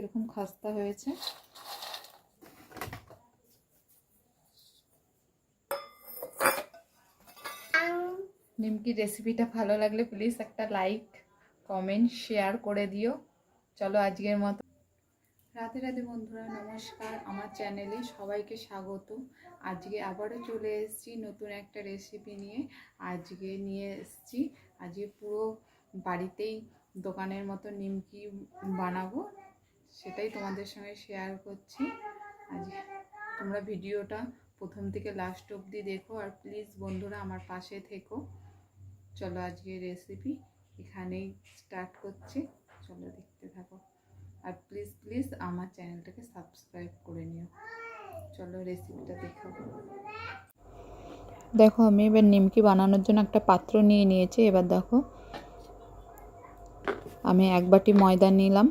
কীরকম খাস্তা হয়েছে? নিমকি রেসিপিটা ভালো লাগলে প্লিজ একটা লাইক কমেন্ট শেয়ার করে দিও। চলো আজকের মতো। রাতে রাতে বন্ধুরা, নমস্কার। আমার চ্যানেলে সবাইকে স্বাগত। আজকে আবারও চলে এসেছি নতুন একটা রেসিপি নিয়ে। আজকে নিয়ে এসেছি, আজকে পুরো বাড়িতেই দোকানের মতো নিমকি বানাবো। সেটাই তোমাদের সঙ্গে শেয়ার করছি। আজ তোমরা ভিডিওটা প্রথম থেকে লাস্ট অবধি দেখো আর প্লিজ বন্ধুরা আমার পাশে থেকো। চলো আজকে রেসিপি এখানেই স্টার্ট করছি। চলো দেখতে থাকো। আর প্লিজ প্লিজ আমার চ্যানেলটাকে সাবস্ক্রাইব করে নিও। চলো রেসিপিটা দেখো। দেখো, আমি এবার নিমকি বানানোর জন্য একটা পাত্র নিয়ে নিয়েছি। এবার দেখো, আমি এক বাটি ময়দা নিলাম।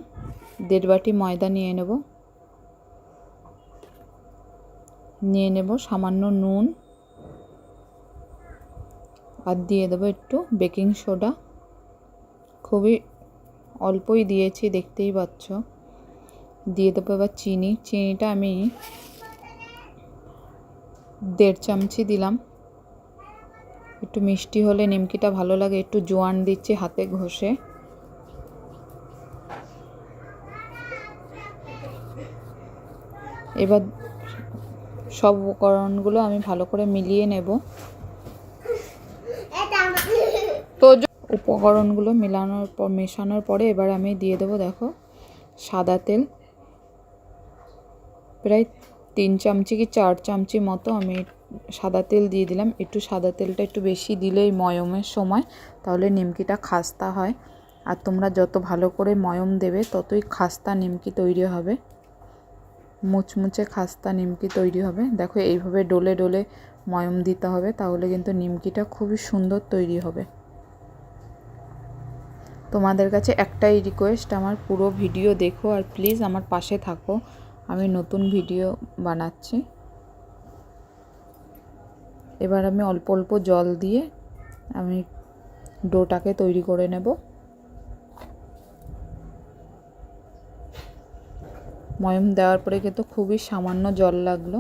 দেড় বাটি ময়দা নিয়ে নেব। নিয়ে নেব সামান্য নুন। আর দিয়ে দেবো একটু বেকিং সোডা। খুবই অল্পই দিয়েছি, দেখতেই পাচ্ছ। দিয়ে দেবো এবার চিনি। চিনিটা আমি দেড় চামচি দিলাম। একটু মিষ্টি হলে নিমকিটা ভালো লাগে। একটু জোয়ান দিচ্ছি হাতে ঘষে। এবার সব উপকরণগুলো আমি ভালো করে মিলিয়ে নেব। তো উপকরণগুলো মেলানোর পর মেশানোর পরে এবার আমি দিয়ে দেবো, দেখো, সাদা তেল। প্রায় তিন চামচি কি চার চামচি মতো আমি সাদা তেল দিয়ে দিলাম। একটু সাদা তেলটা একটু বেশি দিলেই ময়মের সময়, তাহলে নিমকিটা খাস্তা হয়। আর তোমরা যত ভালো করে ময়ম দেবে, ততই খাস্তা নিমকি তৈরি হবে। মুচমুচে খাস্তা নিমকি তৈরি হবে। দেখো, এইভাবে ডোলে ডোলে ময়ম দিতে হবে, তাহলে কিন্তু নিমকিটা খুবই সুন্দর তৈরি হবে। তোমাদের কাছে একটাই রিকোয়েস্ট আমার পুরো ভিডিও দেখো আর প্লিজ আমার পাশে থাকো। আমি নতুন ভিডিও বানাচ্ছি। এবার আমি অল্প অল্প জল দিয়ে আমি ডোটাকে তৈরি করে নেব। ময়ম দেওয়ার পরে কিন্তু খুবই সামান্য জল লাগল।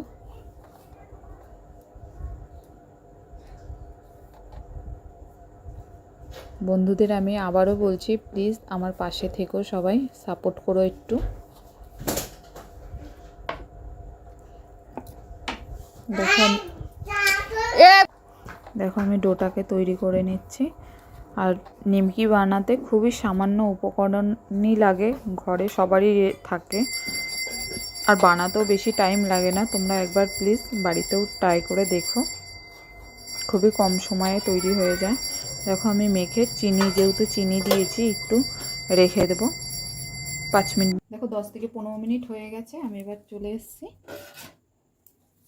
বন্ধুদের আমি আবারও বলছি, প্লিজ আমার পাশে থেকো সবাই, সাপোর্ট করো একটু। দেখো দেখো আমি ডোটাকে তৈরি করে নিচ্ছি। আর নিমকি বানাতে খুবই সামান্য উপকরণই লাগে, ঘরে সবারই থাকে। আর বানাতেও বেশি টাইম লাগে না। তোমরা একবার প্লিজ বাড়িতেও ট্রাই করে দেখো। খুবই কম সময়ে তৈরি হয়ে যায়। দেখো আমি মেখে চিনি, যেহেতু চিনি দিয়েছি, একটু রেখে দেবো। পাঁচ মিনিট। দেখো দশ থেকে পনেরো মিনিট হয়ে গেছে, আমি এবার চলে এসেছি।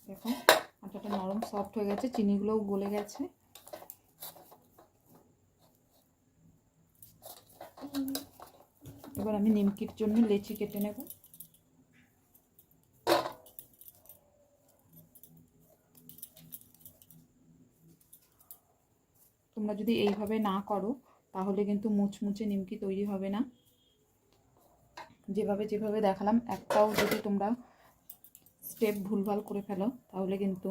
দেখো, আটাটা নরম সফট হয়ে গেছে, চিনিগুলোও গলে গেছে। এবার আমি নিমকির জন্য লেচি কেটে নেব। তোমরা যদি এইভাবে না করো, তাহলে কিন্তু মুচমুচে নিমকি তৈরি হবে না। যেভাবে যেভাবে দেখালাম, একটাও যদি তোমরা স্টেপ ভুলভাল করে ফেলো, তাহলে কিন্তু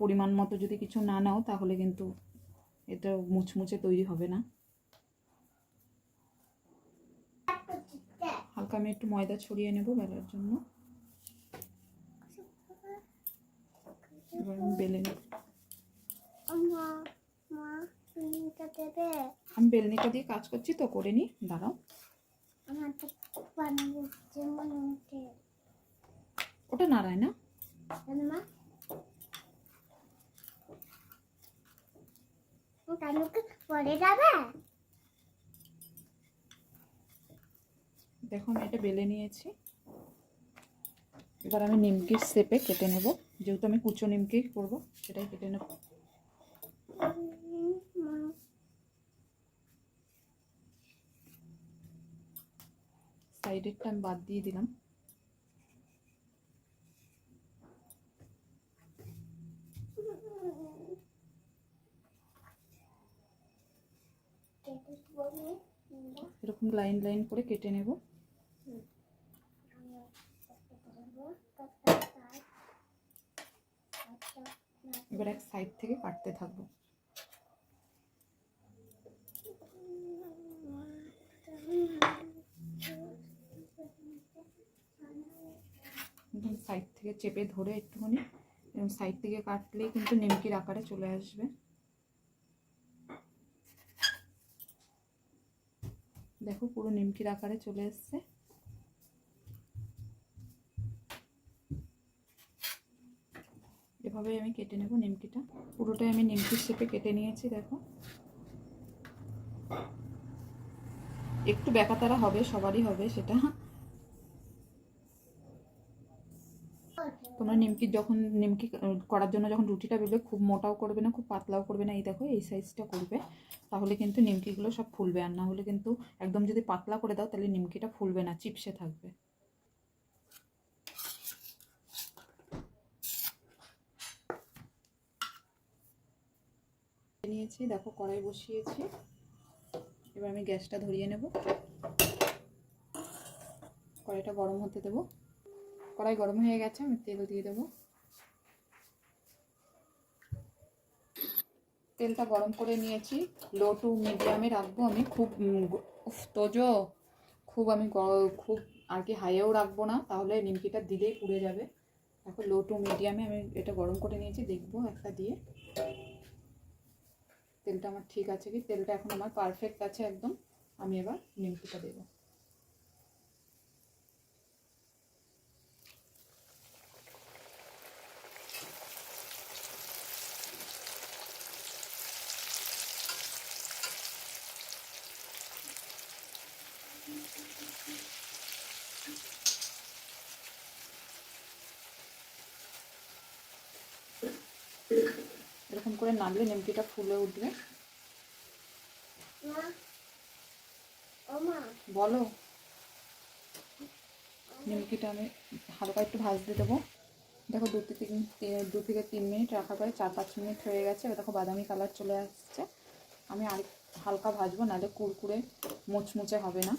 পরিমাণ মতো যদি কিছু না নাও, তাহলে কিন্তু এটা মুচমুচে তৈরি হবে না। হালকা আমি একটু ময়দা ছড়িয়ে নেব বেলার জন্য। এবার বেলে নেব। আমি বেলনিটা দিয়ে কাজ করছি তো করে নি। দাঁড়াও। ওটা নাড়ায় না? দেখো আমি এটা বেলে নিয়েছি। এবার আমি নিমকির শেপে কেটে নেব। যেহেতু আমি কুচো নিমকি করব সেটাই কেটে নেব। সাইডেরটা আমি বাদ দিয়ে দিলাম। এরকম লাইন লাইন করে কেটে নেব। এবার এক সাইড থেকে কাটতে থাকব। একদম সাইড থেকে চেপে ধরে একটুখানি এবং সাইড থেকে কাটলেই কিন্তু নিমকির আকারে চলে আসবে। দেখো পুরো নিমকির আকারে চলে এসছে। এভাবে আমি কেটে নেব নিমকিটা। পুরোটাই আমি নিমকির শেপে কেটে নিয়েছি, দেখো। একটু ব্যাকাতারা হবে, সবারই হবে সেটা। তোমরা নিমকি যখন নিমকি করার জন্য যখন রুটিটা বেরবে খুব মোটাও করবে না, খুব পাতলাও করবে না, এই দেখো, এই সাইজটা করবে। তাহলে কিন্তু নিমকিগুলো সব ফুলবে আর না হলে কিন্তু একদম যদি পাতলা করে দাও তাহলে নিমকিটা ফুলবে না, চিপসে থাকবে। নিয়েছি, দেখো, কড়াই বসিয়েছি। এবার আমি গ্যাসটা ধরিয়ে নেব। কড়াইটা গরম হতে দেবো। কড়াই গরম হয়ে গেছে, আমি তেল দিয়ে দেবো। তেলটা গরম করে নিয়েছি। লো টু মিডিয়ামে রাখব আমি। খুব তোজো। খুব আমি খুব আর কি হাইয়েও রাখব না, তাহলে নিমকিটা দিলেই পুড়ে যাবে। এখন লো টু মিডিয়ামে আমি এটা গরম করে নিয়েছি, দেখব একটা দিয়ে। তেলটা আমার ঠিক আছে কি? তেলটা এখন আমার পারফেক্ট আছে একদম। আমি এবার নিমকিটা দেবো। এরকম করে নাড়লে নিমকিটা ফুলে উঠবে। বলো। নিমকিটা আমি হালকা একটু ভাজতে দেবো। দেখো দু থেকে দু থেকে তিন মিনিট রাখা পরে চার পাঁচ মিনিট হয়ে গেছে। এবার দেখো বাদামি কালার চলে আসছে। আমি আর হালকা ভাজবো নাহলে কুরকুরে মুচমুচে হবে না।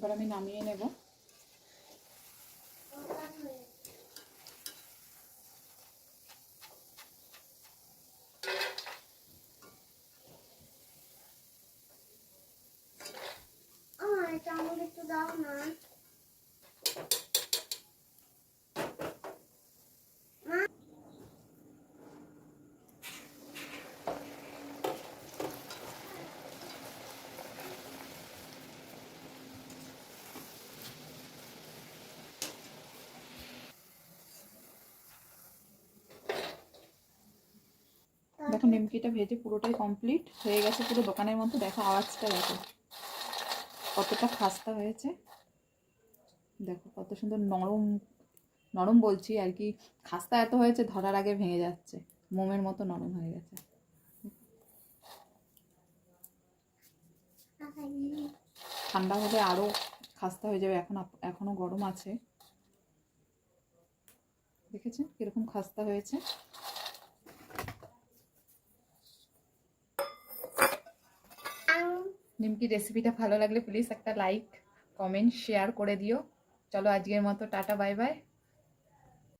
এবার আমি নামিয়ে নেব। আমাকে একটু দাও না। দেখো নিমকিটা ভেজে পুরোটাই কমপ্লিট হয়ে গেছে পুরো দোকানের মতো দেখো আওয়াজটা, দেখো। কতটা খাস্তা হয়েছে। দেখো কত সুন্দর নরম নরম বলছি আর কি। খাস্তা এত হয়েছে, ধরার আগে ভেঙে যাচ্ছে। মোমের মতো নরম হয়ে গেছে। ঠান্ডা হলে আরও খাস্তা হয়ে যাবে। এখন আপ- এখনও গরম আছে। দেখেছেন কীরকম খাস্তা হয়েছে? নিমকি রেসিপিটা ভালো লাগলে প্লিজ একটা লাইক কমেন্ট শেয়ার করে দিও। চলো আজকের মতো, টাটা বাই বাই